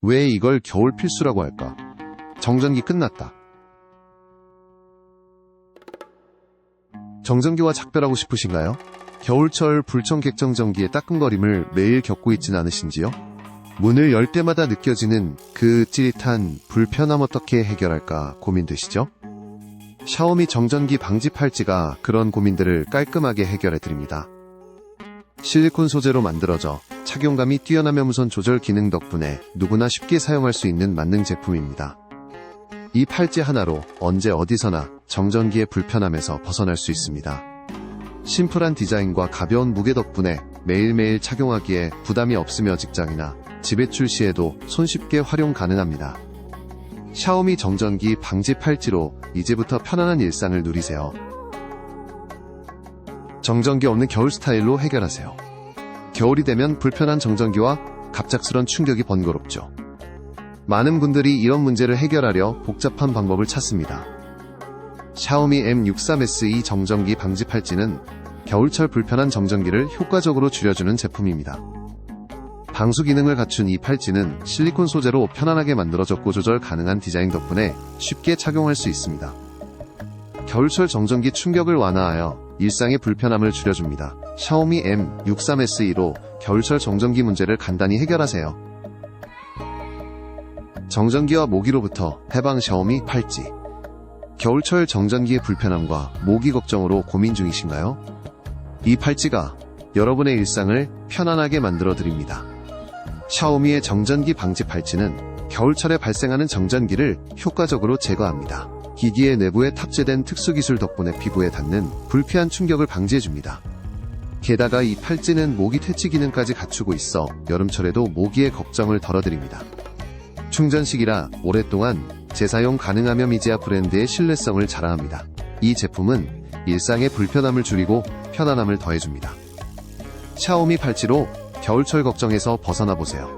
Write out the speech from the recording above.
왜 이걸 겨울 필수라고 할까? 정전기 끝났다. 정전기와 작별하고 싶으신가요? 겨울철 불청객정전기의 따끔거림을 매일 겪고 있진 않으신지요? 문을 열 때마다 느껴지는 그 찌릿한 불편함 어떻게 해결할까 고민되시죠? 샤오미 정전기 방지 팔찌가 그런 고민들을 깔끔하게 해결해 드립니다. 실리콘 소재로 만들어져 착용감이 뛰어나며 무선 조절 기능 덕분에 누구나 쉽게 사용할 수 있는 만능 제품입니다. 이 팔찌 하나로 언제 어디서나 정전기의 불편함에서 벗어날 수 있습니다. 심플한 디자인과 가벼운 무게 덕분에 매일매일 착용하기에 부담이 없으며 직장이나 집외출 시에도 손쉽게 활용 가능합니다. 샤오미 정전기 방지 팔찌로 이제부터 편안한 일상을 누리세요. 정전기 없는 겨울 스타일로 해결하세요. 겨울이 되면 불편한 정전기와 갑작스런 충격이 번거롭죠. 많은 분들이 이런 문제를 해결하려 복잡한 방법을 찾습니다. 샤오미 M63SE 정전기 방지 팔찌는 겨울철 불편한 정전기를 효과적으로 줄여주는 제품입니다. 방수 기능을 갖춘 이 팔찌는 실리콘 소재로 편안하게 만들어졌고 조절 가능한 디자인 덕분에 쉽게 착용할 수 있습니다. 겨울철 정전기 충격을 완화하여 일상의 불편함을 줄여줍니다. 샤오미 M63SE로 겨울철 정전기 문제를 간단히 해결하세요. 정전기와 모기로부터 해방 샤오미 팔찌. 겨울철 정전기의 불편함과 모기 걱정으로 고민 중이신가요? 이 팔찌가 여러분의 일상을 편안하게 만들어 드립니다. 샤오미의 정전기 방지 팔찌는 겨울철에 발생하는 정전기를 효과적으로 제거합니다. 기기의 내부에 탑재된 특수기술 덕분에 피부에 닿는 불피한 충격을 방지해줍니다. 게다가 이 팔찌는 모기 퇴치 기능까지 갖추고 있어 여름철에도 모기의 걱정을 덜어드립니다. 충전식이라 오랫동안 재사용 가능하며 미지아 브랜드의 신뢰성을 자랑합니다. 이 제품은 일상의 불편함을 줄이고 편안함을 더해줍니다. 샤오미 팔찌로 겨울철 걱정에서 벗어나 보세요.